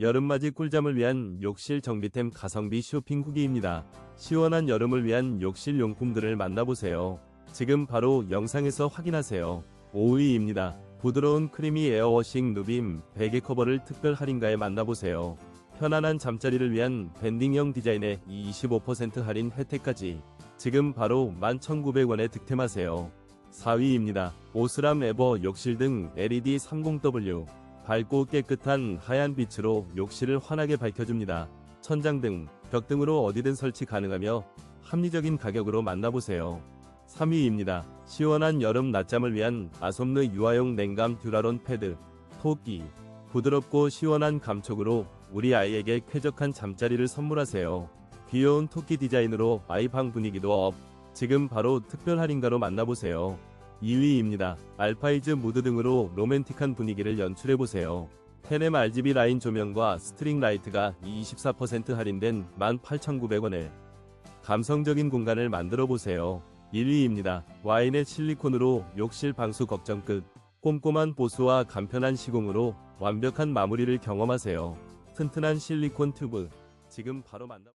여름맞이 꿀잠을 위한 욕실 정비템 가성비 쇼핑 후기입니다. 시원한 여름을 위한 욕실 용품들을 만나보세요. 지금 바로 영상에서 확인하세요. 5위입니다. 부드러운 크리미 에어워싱 누빔 베개 커버를 특별 할인가에 만나보세요. 편안한 잠자리를 위한 밴딩형 디자인에 25% 할인 혜택까지 지금 바로 11,900원에 득템하세요. 4위입니다. 오스람 에버 욕실 등 LED 30W 밝고 깨끗한 하얀 빛으로 욕실을 환하게 밝혀줍니다. 천장 등, 벽 등으로 어디든 설치 가능하며 합리적인 가격으로 만나보세요. 3위입니다. 시원한 여름 낮잠을 위한 아솜느 유아용 냉감 듀라론 패드, 토끼. 부드럽고 시원한 감촉으로 우리 아이에게 쾌적한 잠자리를 선물하세요. 귀여운 토끼 디자인으로 아이 방 분위기도 업. 지금 바로 특별 할인가로 만나보세요. 2위입니다. 알파이즈 무드 등으로 로맨틱한 분위기를 연출해보세요. 테넴 RGB 라인 조명과 스트링 라이트가 24% 할인된 18,900원에 감성적인 공간을 만들어 보세요. 1위입니다. 와인의 실리콘으로 욕실 방수 걱정 끝. 꼼꼼한 보수와 간편한 시공으로 완벽한 마무리를 경험하세요. 튼튼한 실리콘 튜브. 지금 바로 만나